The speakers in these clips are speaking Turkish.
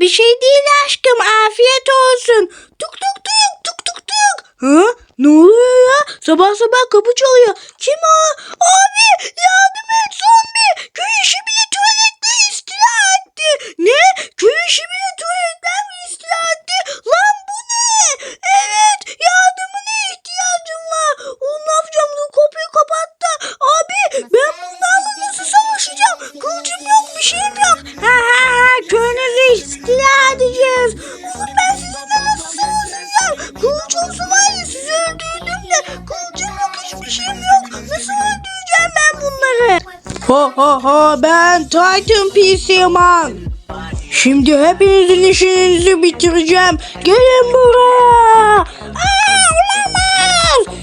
Bir şey değil aşkım afiyet olsun. Tuk tuk tuk tuk tuk tuk. Ha? Ne oluyor ya? Sabah sabah kapı çalıyor. Kim o? Abi yardım et zombi. Köy işi bile Oğlum ben sizinle nasıl savaşacağım? Kılıç olsa var ya sizi yok hiçbir şeyim yok. Nasıl öldüreceğim ben bunları? Ho ho ho ben Titan PC Man. Şimdi hepinizin işinizi bitireceğim. Gelin buraya.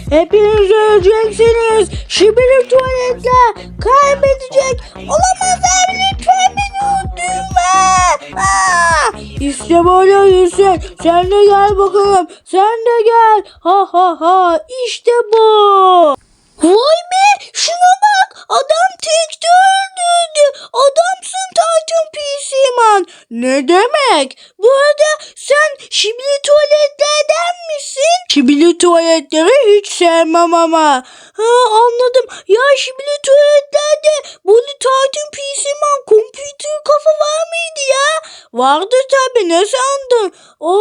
Hepiniz öleceksiniz. Şibili tuvaletler kaybedecek. Olamaz abi lütfen beni öldürme. Aa, İşte böyle Hüseyin. Sen de gel bakalım. Sen de gel. Ha ha ha. İşte bu. Vay be şuna bak adam tekte öldürdü. Adamsın Titan PC Man. Ne demek? Bu arada sen şibili tuvaletlerden misin? Şibili tuvaletleri hiç sevmem ama. Ha anladım. Ya şibili tuvaletlerde bu Titan PC Man computer kafa var mıydı ya? Vardı tabi ne sandın? O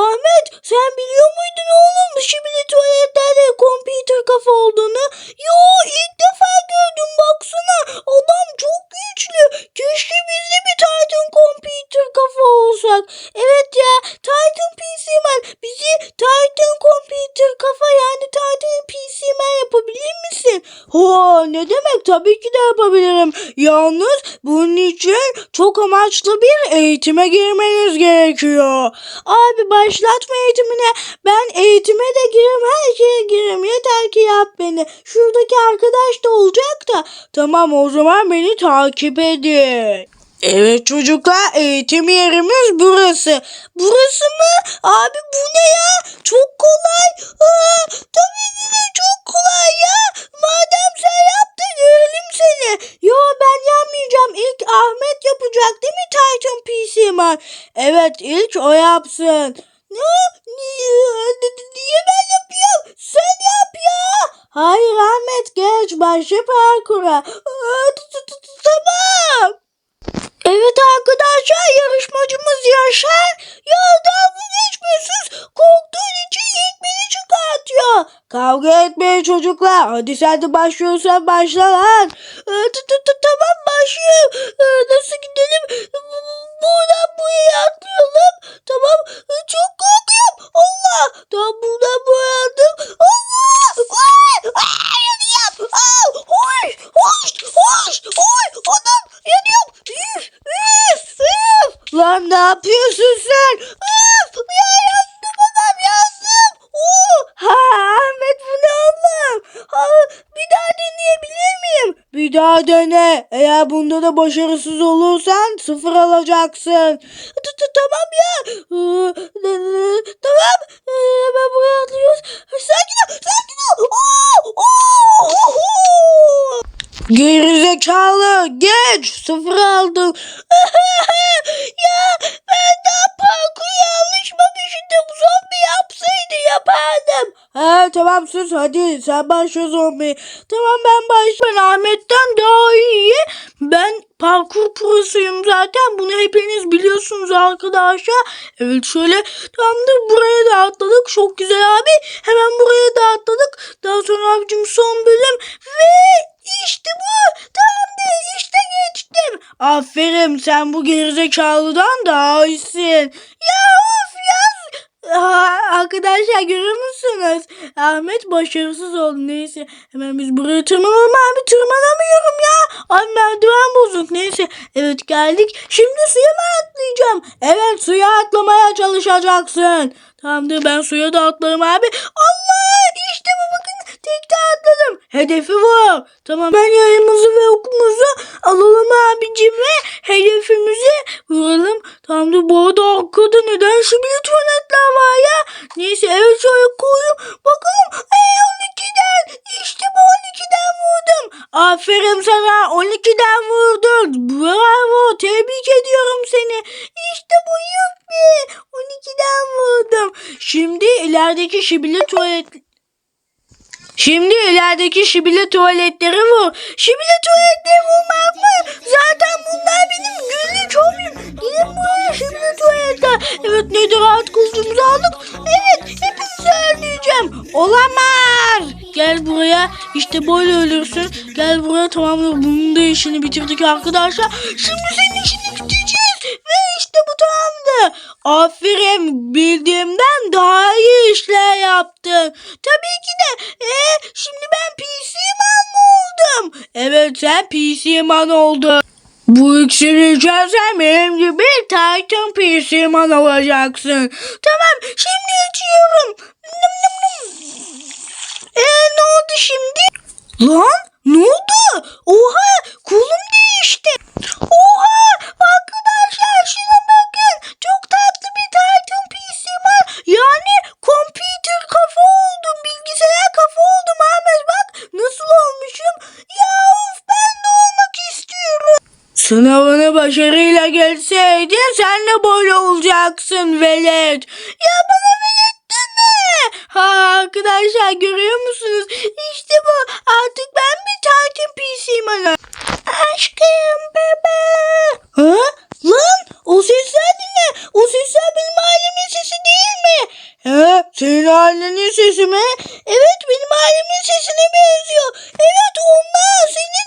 Ahmet sen biliyor muydun oğlum şibili tuvaletlerde computer kafa olduğunu? Yo ilk defa yapabilir misin? Ha ne demek tabii ki de yapabilirim. Yalnız bunun için çok amaçlı bir eğitime girmeniz gerekiyor. Abi başlatma eğitimine. Ben eğitime de girerim her şeye girerim. Yeter ki yap beni. Şuradaki arkadaş da olacak da. Tamam o zaman beni takip edin. Evet çocuklar eğitim yerimiz burası. Burası mı? Abi bu ne ya? Çok kolay. Aa, tabii ki de çok kolay ya. Madem sen yaptın görelim seni. Yo ben yapmayacağım. İlk Ahmet yapacak değil mi Titan PC Man? Evet ilk o yapsın. Ne? Niye, ben yapıyorum? Sen yap ya. Hayır Ahmet geç başla parkura. Aa, Tamam. Arkadaşlar yarışmacımız Yaşar ya dalga geçmiyorsunuz. Korktuğun için ilk beni çıkartıyor. Kavga etmeyin çocuklar. Hadi sen de başlıyorsan başla lan. Ee, Tamam başlıyorum. Ee, Nasıl gidelim? Bu- Buradan buraya atlayalım. Tamam. Ee, Çok korkuyorum. Allah. Tamam buradan buraya atladım. Allah. Ay, ay, yanıyorum. Aa, Hoş. Hoş. Hoş. Hoş. Adam yanıyorum. Üf. Üf. Üf. Lan ne yapıyorsun sen? Ya yandım adam yandım. Oo. Ha Ahmet bu ne bir daha deneyebilir miyim? Bir daha dene. Eğer bunda da başarısız olursan sıfır alacaksın. T- t- Tamam ya. Ee, Tamam. Ee, Hemen buraya atlıyoruz. Sakin ol. Sakin ol. Oo, oo, oo. Gerizekalı geç sıfır aldın. ya ben daha parkur yanlış bakışında zombi yapardım. Ha tamam sus hadi sen başla zombi. Tamam ben başla. Ahmet'ten daha iyi. Ben parkur prosuyum zaten. Bunu hepiniz biliyorsunuz arkadaşlar. Evet şöyle tamamdır buraya da atladık. Çok güzel abi. Hemen buraya da atladık. Daha sonra abicim son bölüm ve işte bu. Tamamdır işte geçtim. Aferin sen bu gerizekalıdan daha iyisin. Ya of ya. Aa, arkadaşlar görüyor musunuz? Ahmet başarısız oldu. Neyse hemen biz buraya tırmanalım abi. Tırmanamıyorum ya. Ay merdiven bozuk. Neyse evet geldik. Şimdi suya mı atlayacağım? Evet suya atlamaya çalışacaksın. Tamamdır ben suya da atlarım abi. Allah işte bu bakın tekte atladım. Hedefi var. Tamam ben yayımızı ve okumuzu alalım abicim ve hedefimizi vuralım. Tamamdır bu arada arkada neden şu bir tuvaletler var ya. Neyse evet şöyle koyayım. Bakalım. Ey 12'den işte bu 12'den vurdum. Aferin sana 12'den vurdun. Bravo tebrik ediyorum seni. İşte bu iyi Şimdi ilerideki şibili tuvalet Şimdi ilerideki şibili tuvaletleri vur. Şibili tuvaletleri vurmak mı? Zaten bunlar benim günlük hobim. Gidin buraya şibili tuvaletler. Evet nedir rahat kılıcımızı aldık. Evet hepinizi öldüreceğim. Olamaz. Gel buraya. İşte böyle ölürsün. Gel buraya tamamdır. Bunun da işini bitirdik arkadaşlar. Şimdi Aferin bildiğimden daha iyi işler yaptın. Tabii ki de e, şimdi ben PC man mı oldum? Evet sen PC man oldun. Bu iksiri içersen benim gibi Titan PC man olacaksın. Tamam şimdi içiyorum. Nım. Ee, ne oldu şimdi? Lan ne oldu? Oha kolum değişti. Oha arkadaşlar şuna Sınavını başarıyla geçseydin sen de böyle olacaksın velet. Ya bana velet deme. Ha arkadaşlar görüyor musunuz? İşte bu. Artık ben bir Titan PC'yim ana. Aşkım bebe. Ha? Lan o sesler de ne? O sesler benim ailemin sesi değil mi? Ha? Senin ailenin sesi mi? Evet benim ailemin sesine benziyor. Evet onlar senin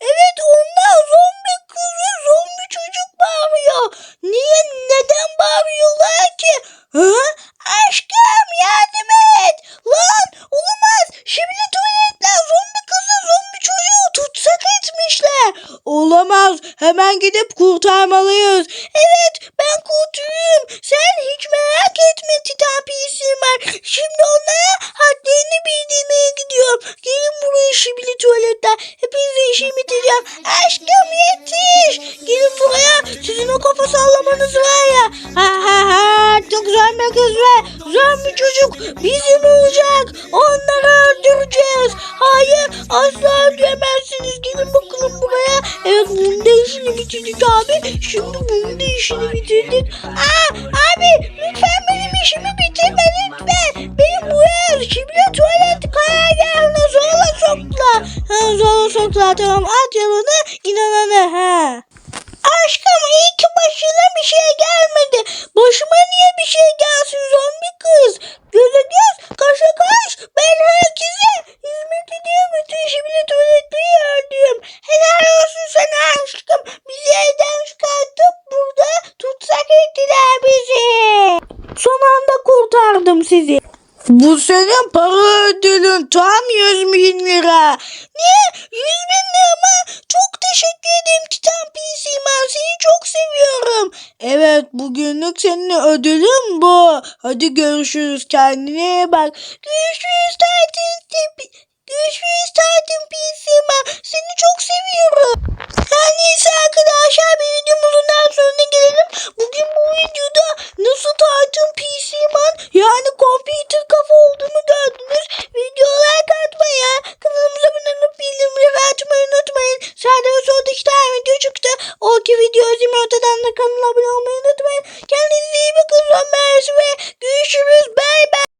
Evet onlar zombi kız ve zombi çocuk bağırıyor. Niye neden bağırıyorlar ki? Ha? Aşkım yardım et. Lan olamaz. Şimdi tuvaletler zombi kızı zombi çocuğu tutsak etmişler. Olamaz. Hemen gidip kurtarmalıyız. Evet ben kurtururum. Sen hiç merak etme Titan PC'mer. Şimdi onlara hadlerini bildirmeye gidiyorum. Gelin buraya şimdi tuvaletler. Hepinize işimi bitireceğim. Aşkım yetiş. Gelin buraya. Sizin o kafa sallamanız var ya. Ha ha ha. Çok zombi kız ve zombi çocuk bizim olacak. Onları öldüreceğiz. Hayır asla öldüremezsiniz. Gelin bakalım buraya. İşini bitirdik abi. Şimdi bunun da işini bitirdik. Aa abi lütfen benim işimi bitirme lütfen. Benim bu yer şimdi tuvalet karargahına zorla soktular. Ha, zorla soktular tamam at yalanı inananı ha. aldım sizi. Bu senin para ödülün tam 100 bin lira. Ne? 100 bin lira mı? Çok teşekkür ederim Titan PC ben seni çok seviyorum. Evet bugünlük senin ödülün bu. Hadi görüşürüz kendine bak. Görüşürüz tatil Görüşürüz tatil PC ben seni çok seviyorum. Her neyse arkadaşlar bir videomuzun daha sonuna gelelim. Bugün bu videoda nasıl tatil PC ben